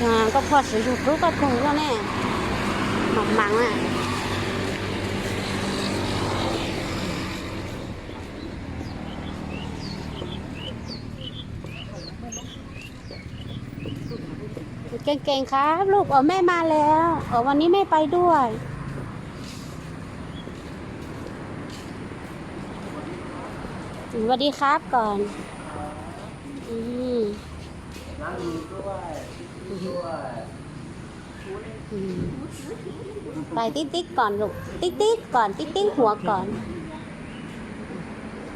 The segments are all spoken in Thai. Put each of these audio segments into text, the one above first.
à, có phật sử dụng rút các cùng cho nè mỏng mỏng à เก่งๆครับลูกเออแม่มาแล้วเออวันนี้แม่ไปด้วยสวัสดีครับก่อน อืมอืม ไปติ๊กติ๊กก่อนลูกติ๊กติ๊กก่อนติ๊กติ๊กหัวก่อน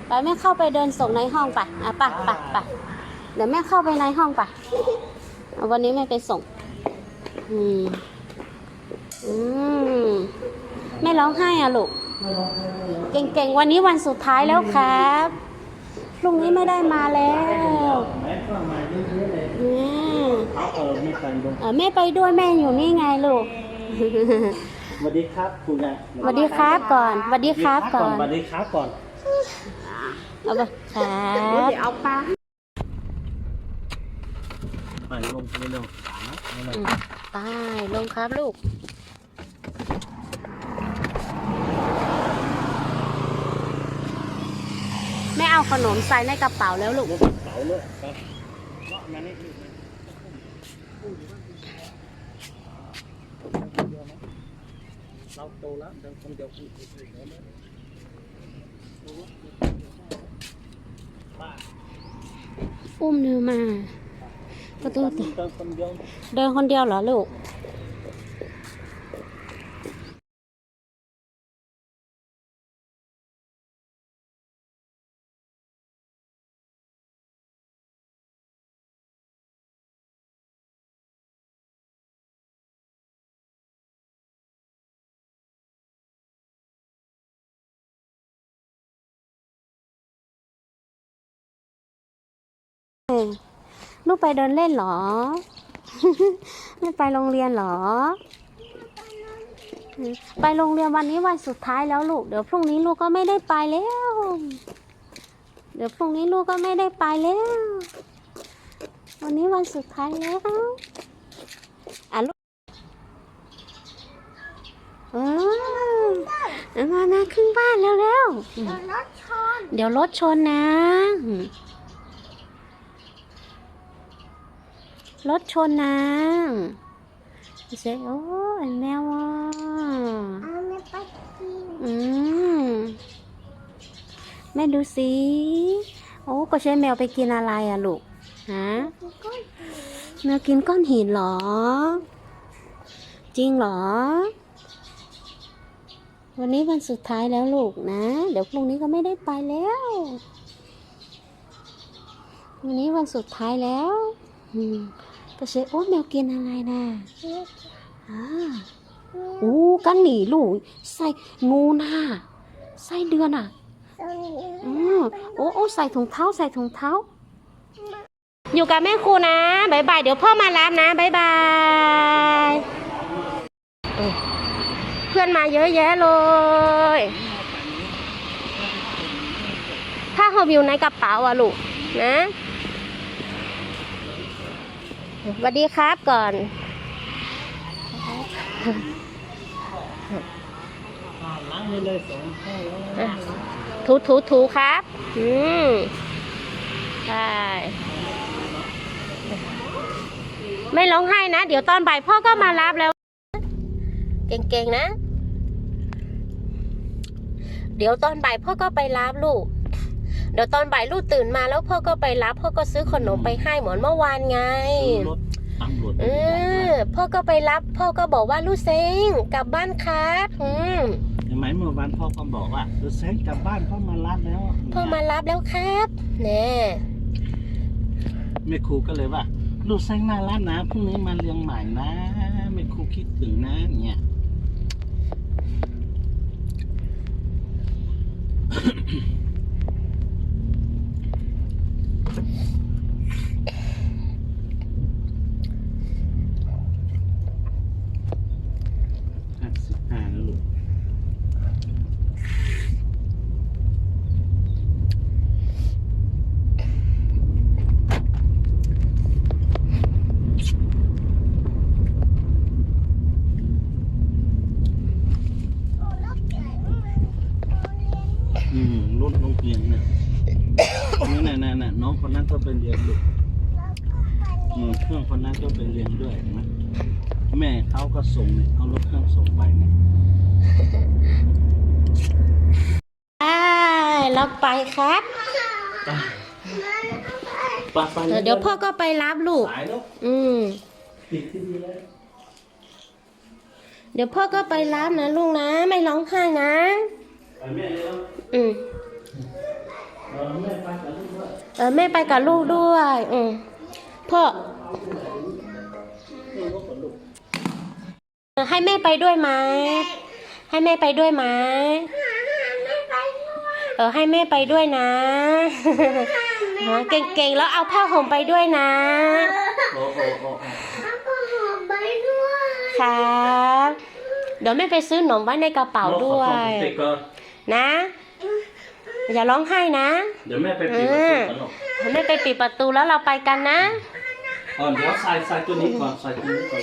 ไปแม่เข้าไปเดินส่งในห้องไปอะไปไปไปเดี๋ยวแม่เข้าไปในห้องไปวันนี้แม่ไปส่ง อืมอืมไม่ร้องไห้อะลูกเก่งๆ วันนี้วันสุดท้ายแล้วครับพรุ่งนี้ไม่ได้มาแล้วแม่ก็มา เยอะๆเลยอืมเอาเออไม่ไปดูเออแม่ไปด้วยแม่อยู่นี่ไงลูก สวัสดีครับคุณยายสวัสดีครับก่อนสวัสดีครับก่อนสวัสดีครับก่อนเอาไปครับเอาปลาไปลงไปเร็วสามนะอืมไปลงครับลูกแม่เอาขนมใส่ในกระเป๋าแล้วลูกลูกเสาเลยไปเลาะมานี่ เราโตแล้วเดินคนเดียวคุณคุณเดินเลยป้าอุ้มเนื้อมาประตูเดินคนเดียวเดินคนเดียวเหรอลูก เอ้ยลูกไปเดินเล่นเหรอ ไม่ไปโรงเรียนเหรอ ไปโรงเรียนวันนี้วันสุดท้ายแล้วลูก เดี๋ยวพรุ่งนี้ลูกก็ไม่ได้ไปแล้ว เดี๋ยวพรุ่งนี้ลูกก็ไม่ได้ไปแล้ว วันนี้วันสุดท้ายแล้วอะลูกเออเอามานะครึ่งบ้านแล้วแล้วๆอืมรถชน เดี๋ยวรถชนนะ รถชนนะเจ๊โอ้ยแมวอะเอาไม่ไปกินอืมแม่ดูสิโอ้ก็ใช้แมวไปกินอะไรอะลูกฮะก็แมวกินก้อนหินเหรอ จริงเหรอ วันนี้วันสุดท้ายแล้วลูกนะ เดี๋ยวพรุ่งนี้ก็ไม่ได้ไปแล้ว วันนี้วันสุดท้ายแล้ว อืมก็เชโอ้แมวกินอะไรนะอ่าโอ้กันหนีลูกใส่งูน่ะใส่เดือนอะตรงนี้อืมโอ้โอ้ใส่ถุงเท้าใส่ถุงเท้า อยู่กับแม่ครูนะบายบายเดี๋ยวพ่อมารับนะบายบายเออเพื่อนมาเยอะแยะเลยถ้าเขาอยู่ในกระเป๋าอะลูกนะ สวัสดีครับก่อนอ่าล้างให้เลยสองข้าวแล้วถูถูถูครับ อืมใช่ไม่ร้องไห้นะ เดี๋ยวตอนบ่ายพ่อก็มารับแล้ว เก่งๆนะ เดี๋ยวตอนบ่ายพ่อก็ไปรับลูก เดี๋ยวตอนบ่ายลูกตื่นมาแล้วพ่อก็ไปรับ พ่อก็ซื้อขนมไปให้เหมือนเมื่อวานไงรถตำรวจเออพ่อก็ไปรับ พ่อก็บอกว่าลูกเซ็งกลับบ้านครับอืมเห็นไหมเมื่อวานพ่อก็บอกว่าเออเซ็งกลับบ้านพ่อมารับแล้วพ่อมารับแล้วครับแน่แม่ครูก็เลยว่า ลูกเซ็งน่ารักนะพรุ่งนี้มาเรียงใหม่นะแม่ครูคิดถึงนะเนี่ยห้า อืมลดลงเพียงเนี่ย นลูกแล้วก็ไปอืมเครื่องคนนั้นก็ไปเรียนด้วยเห็นไหมแม่เขาก็ส่งเนี่ยเอารถเครื่องส่งไปเนี่ยไปเราไปครับไปไปเออเดี๋ยวพ่อก็ไปรับลูก สายแล้วอืมปิดที่ดีแล้วเดี๋ยวพ่อก็ไปรับนะลูกนะ ไม่ร้องไห้นะ ไปแม่เลยแล้ว อืม เออแม่ไปกับลูกด้วยเออแม่ไปกับลูกด้วย อืมพ่อลูกกับลูกเออให้แม่ไปด้วยไหมให้แม่ไปด้วยไหมไม่ไปด้วยเออให้แม่ไปด้วยนะฮะเก่งๆแล้วเอาผ้าห่มไปด้วยนะโอ้โหโอ้โหแล้วก็หอมไปด้วยครับเดี๋ยวแม่ไปซื้อขนมไว้ในกระเป๋าด้วยติดก่อนนะ อย่าร้องไห้นะเดี๋ยวแม่ไปปิดประตูก่อนลูกแม่ไปปิดประตูแล้วเราไปกันนะอ๋อเดี๋ยวใส่ใส่ตัวนี้ก่อนใส่ตัวนี้ก่อน